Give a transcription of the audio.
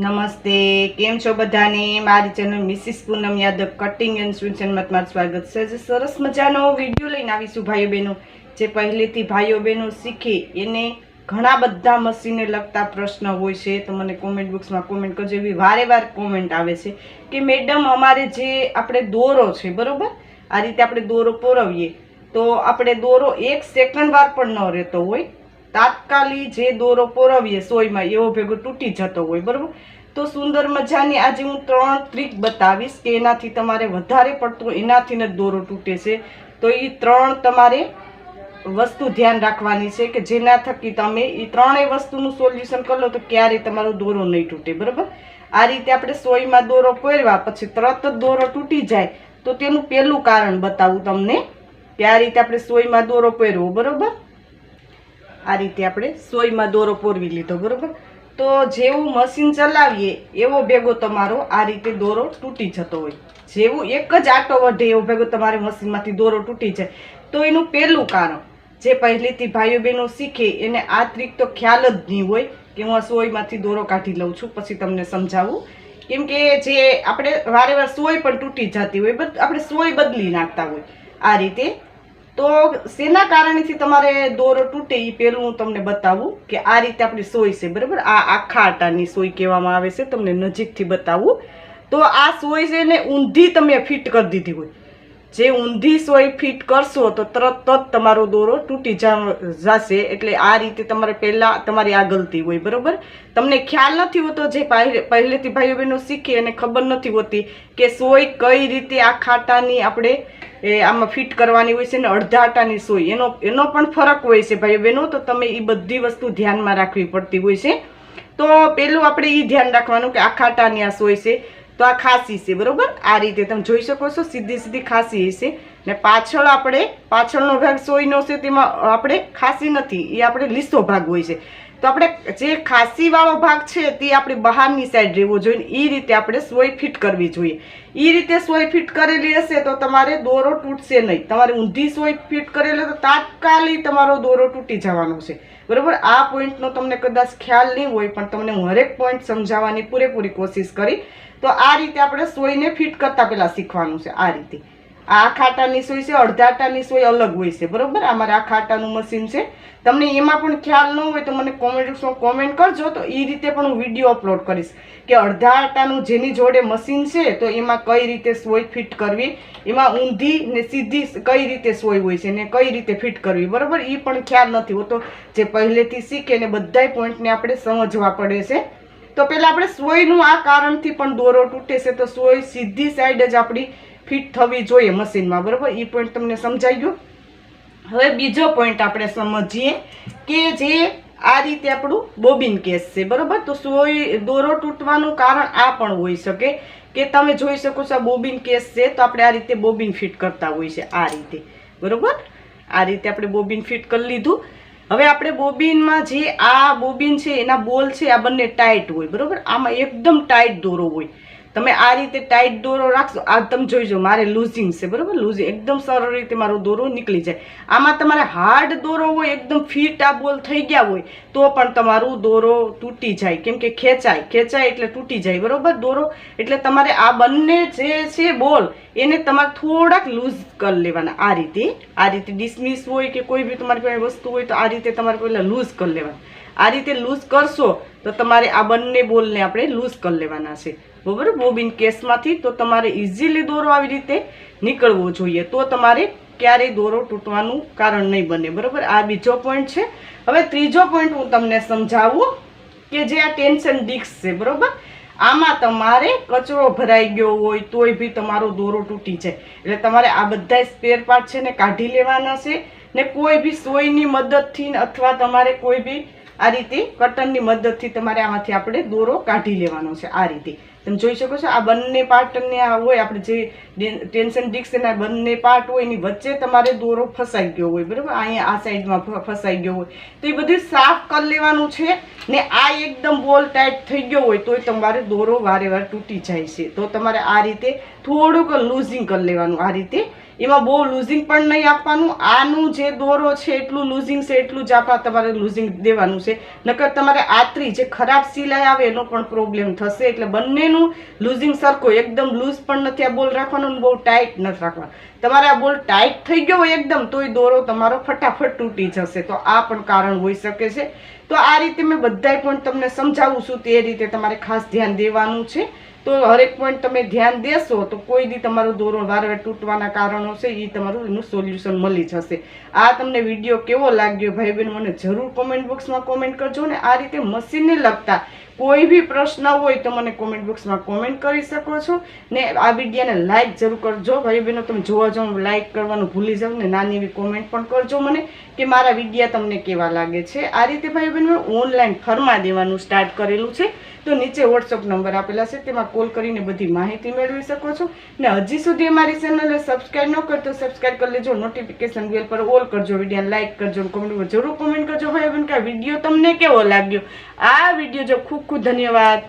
નમસ્તે, કેમ છો બધાને? મારી channel Mrs Poonam Yadav cutting and સ્વિચનમાં તમારું સ્વાગત છે. જે સરસ મજાનો વીડિયો લઈને આવીશું ભાઈઓ બહેનો જે પહેલેથી ભાઈઓ બહેનો શીખે, એને ઘણા બધા મશીને લગતા પ્રશ્ન હોય છે. તો મને કોમેન્ટ બોક્સમાં કોમેન્ટ કરજો, એવી વારે વાર કોમેન્ટ આવે છે કે, મેડમ, અમારે જે આપણે દોરો છે, બરાબર? આ રીતે આપણે દોરો પોરવીએ. તો આપણે દોરો એક સેકન્ડ વાર પણ ન રહેતો હોય. તાત્કાલિક જે દોરો પોરવીએ સોયમાં એવો ભેગો તૂટી જતો હોય, બરાબર? તો સુંદર મજાની આજે હું ત્રણ ટ્રીક બતાવીશ કે એનાથી તમારે વધારે પડતું એનાથી જ દોરો તૂટે છે. તો એ ત્રણ તમારે વસ્તુ ધ્યાન રાખવાની છે કે જેના થકી તમે એ ત્રણેય વસ્તુનું સોલ્યુશન કરો તો ક્યારેય તમારો દોરો નહીં તૂટે, બરાબર? આ રીતે આપણે સોયમાં દોરો પહેરવા પછી તરત જ દોરો તૂટી જાય. તો તેનું પહેલું કારણ બતાવું તમને. કે આ રીતે આપણે સોયમાં દોરો પહેરવો બરોબર? આ રીતે આપણે સોયમાં દોરો પોરવી લીધો, બરાબર? તો જેવું મશીન ચલાવીએ, એવો ભેગો તમારો આ રીતે દોરો તૂટી જતો હોય. જેવું એક જ આટો વધે એવો ભેગો તમારે મશીનમાંથી દોરો તૂટી જાય. તો એનું પહેલું કારણ, જે પહેલેથી ભાઈઓ બહેનો શીખે, એને આ ત્રીક તો ખ્યાલ જ નહીં હોય કે હું આ સોયમાંથી દોરો કાઢી લઉં છું, પછી તમને સમજાવું. કેમ કે જે આપણે, વારે વાર સોય પણ તૂટી જતી હોય આપણે સોય બદલી નાખતા હોય. આ રીતે તો શેના કારણેથી તમારે દોરો તૂટે એ પહેલું હું તમને બતાવું કે આ રીતે આપણી સોય છે, બરાબર? આ આખા આટાની સોય કહેવામાં આવે છે, તમને નજીકથી બતાવું. તો આ સોય છે ને ઊંધી તમે ફિટ કરી દીધી હોય. જે ઊંધી સોય ફિટ કરશો તો તરત જ તમારો દોરો તૂટી જશે. એટલે આ રીતે તમારે પહેલાં તમારી આ ગલતી હોય, બરાબર? તમને ખ્યાલ નથી હોતો જે પહેલે- પહેલેથી ભાઈઓ બહેનો શીખી અને ખબર નથી હોતી કે સોય કઈ રીતે આ ખાટાની આપણે, એ આમાં ફિટ કરવાની હોય છે ને અડધા આટાની સોય. એનો એનો પણ ફરક હોય છે ભાઈઓ બહેનો, તો તમે એ બધી વસ્તુ ધ્યાનમાં રાખવી પડતી હોય છે. તો પેલું આપણે એ ધ્યાન રાખવાનું કે આ ખાટાની આ સોય છે. તો આ ખાસી છે બરાબર? આ રીતે તમે જોઈ શકો છો, સીધી સીધી ખાસી હશે. ને પાછળ આપણે, પાછળનો ભાગ સોયનો છે તેમાં આપણે ખાસી નથી, એ આપણે લીસો ભાગ હોય છે. તો આપણે જે ખાંસીવાળો ભાગ છે તે આપણે બહારની સાઈડ રહેવો જોઈએ એ રીતે આપણે સોય ફિટ કરવી જોઈએ. એ રીતે સોય ફિટ કરેલી હશે તો તમારે દોરો તૂટશે નહીં. તમારે ઊંધી સોય ફિટ કરેલો તો તાત્કાલિક તમારો દોરો તૂટી જવાનો છે. બરાબર? આ પોઈન્ટનો તમને કદાચ ખ્યાલ નહીં હોય પણ તમને હું હરેક પોઈન્ટ સમજાવવાની પૂરેપૂરી કોશિશ કરી. તો આ રીતે આપણે સોયને ફિટ કરતાં પહેલાં શીખવાનું છે, આ રીતે. આ ખાટાની સોય છે, અડધા આટાની સોય અલગ હોય છે, બરોબર? આ મારા આખા મશીન છે. તમને એમાં પણ ખ્યાલ ન હોય તો મને કોમેન્ટ બોક્સમાં કોમેન્ટ કરજો, તો એ રીતે પણ હું વીડિયો અપલોડ કરીશ. કે અડધા આટાનું જેની જોડે મશીન છે, તો એમાં કઈ રીતે સોય ફિટ કરવી? એમાં ઊંધી ને સીધી કઈ રીતે સોય હોય છે ને કઈ રીતે ફિટ કરવી? બરાબર? એ પણ ખ્યાલ નથી હોતો. જે પહેલેથી શીખે ને બધાય પોઈન્ટને આપણે સમજવા પડે છે. તો પહેલાં આપણે સોયનું આ કારણથી પણ દોરો તૂટે છે, તો સોય સીધી સાઈડ જ આપણી ફિટ થવી જોઈએ મશીનમાં, બરાબર? એ પોઈન્ટ તમને સમજાઈ ગયો? હવે બીજો પોઈન્ટ આપણે સમજીએ કે જે આ રીતે આપણું બોબિન કેસ છે, બરાબર? તો સોય, દોરો તૂટવાનું કારણ આ પણ હોઈ શકે કે તમે જોઈ શકો છો આ બોબિન કેસ છે, તો આપણે આ રીતે બોબિન ફિટ કરતા હોય છે આ રીતે, બરાબર? આ રીતે આપણે બોબિન ફિટ કરી લીધું. હવે આપણે બોબિનમાં જે આ બોબિન છે, એના બોલ છે, આ બંને ટાઈટ હોય, બરાબર? આમાં એકદમ ટાઈટ દોરો હોય. તમે આ રીતે ટાઈટ દોરો રાખશો, આ તમે જોઈજો મારે લૂઝિંગ છે, બરાબર? લૂઝિંગ એકદમ સરળ રીતે મારો દોરો નીકળી જાય. આમાં તમારે હાર્ડ દોરો હોય, એકદમ ફિટ આ બોલ થઈ ગયા હોય, તો પણ તમારું દોરો તૂટી જાય. કેમ કે ખેંચાય ખેંચાય એટલે તૂટી જાય, બરાબર? દોરો, એટલે તમારે આ બંને જે છે બોલ, એને તમારે થોડાક લૂઝ કરી લેવાના. આ રીતે આ રીતે ડિસમિસ હોય કે કોઈ બી તમારી પાસે વસ્તુ હોય તો આ રીતે તમારે પહેલાં લૂઝ કરી લેવાના. આ રીતે લૂઝ કરશો, તો તમારે આ બંને બોલને આપણે લૂઝ કરી લેવાના છે. બરોબર? બોબિન કેસમાંથી તો તમારે ઇઝીલી દોરો આવી રીતે નીકળવો જોઈએ. તો તમારે ક્યારેય દોરો તૂટવાનું કારણ નહીં બને. બરાબર? આ બીજો પોઈન્ટ છે. હવે ત્રીજો પોઈન્ટ હું તમને સમજાવું કે જે આ ટેન્શન ડિસ્ક છે. બરાબર? આમાં તમારે કચરો ભરાઈ ગયો હોય તોય બી તમારો દોરો તૂટી જાય. એટલે તમારે આ બધા સ્પેર પાર્ટ છે ને કાઢી લેવાના છે ને કોઈ બી સોયની મદદથી અથવા તમારે કોઈ બી આ રીતે કટનની મદદથી તમારે આમાંથી આપણે દોરો કાઢી લેવાનો છે આ રીતે. તમે જોઈ શકો છો, આ બંને પાર્ટને આ હોય, આપણે જે ટેન્શન ડિક્સ એના બંને પાર્ટ હોય, એની વચ્ચે તમારે દોરો ફસાઈ ગયો હોય, બરાબર? અહીંયા આ સાઈડમાં ફસાઈ ગયો હોય. તો એ બધું સાફ કરી લેવાનું છે ને આ એકદમ બોલ ટાઈટ થઈ ગયો હોય, તોય તમારે દોરો વારે વાર તૂટી જાય છે. તો તમારે આ રીતે થોડુંક લૂઝિંગ કરી લેવાનું, આ રીતે એમાં બહુ લૂઝિંગ પણ નહીં આપવાનું. આનું જે દોરો છે, એટલું લૂઝિંગ છે, એટલું જ આપવા તમારે લૂઝિંગ દેવાનું છે. નકર તમારે આતરી જે ખરાબ સિલાઈ આવે એનો પણ પ્રોબ્લેમ થશે. એટલે બંનેનું લૂઝિંગ સરખો, એકદમ લૂઝ પણ નથી. આ બોલ રાખવાનો બહુ ટાઈટ નથી રાખવાનો. તમારે આ બોલ ટાઈટ થઈ ગયો હોય એકદમ, તોય દોરો તમારો ફટાફટ તૂટી જશે. તો આ પણ કારણ હોઈ શકે છે. તો આ રીતે મેં બધાય પણ તમને સમજાવું છું. તે રીતે તમારે ખાસ ધ્યાન દેવાનું છે. તો હરેક પોઈન્ટ તમે ધ્યાન દેશો તો કોઈ દી તમારું દોરો વારવાર તૂટવાના કારણો છે એ તમારું એનું સોલ્યુશન મળી જશે. આ તમને વીડિયો કેવો લાગ્યો? ભાઈ બહેન મને જરૂર કોમેન્ટ બોક્સમાં કોમેન્ટ કરજો ને આ રીતે મશીનને લગતા કોઈ બી પ્રશ્ન હોય તો મને કોમેન્ટ બોક્સમાં કોમેન્ટ કરી શકો છો. ને આ વિડીયોને લાઇક જરૂર કરજો. ભાઈ બહેનો, તમે જોવા જાઓ લાઇક કરવાનું ભૂલી જાઓ ને નાની એવી કોમેન્ટ પણ કરજો મને કે મારા વિડીયા તમને કેવા લાગે છે. આ રીતે ભાઈ બહેનો ઓનલાઈન ફરમા દેવાનું સ્ટાર્ટ કરેલું છે. તો નીચે વોટ્સઅપ નંબર આપેલા છે. તેમાં કોલ કરીને બધી માહિતી મેળવી શકો છો. ને હજી સુધી અમારી ચેનલને સબસ્ક્રાઈબ ન કરતો સબસ્ક્રાઇબ કરી લેજો. નોટિફિકેશન બેલ પર ઓલ કરજો. વીડિયો લાઈક કરજો કોમેન્ટમાં જરૂર કોમેન્ટ કરજો. ભાઈ બહેન, કે વીડિયો તમને કેવો લાગ્યો? આ વીડિયો જો ખૂબ ખૂબ ધન્યવાદ.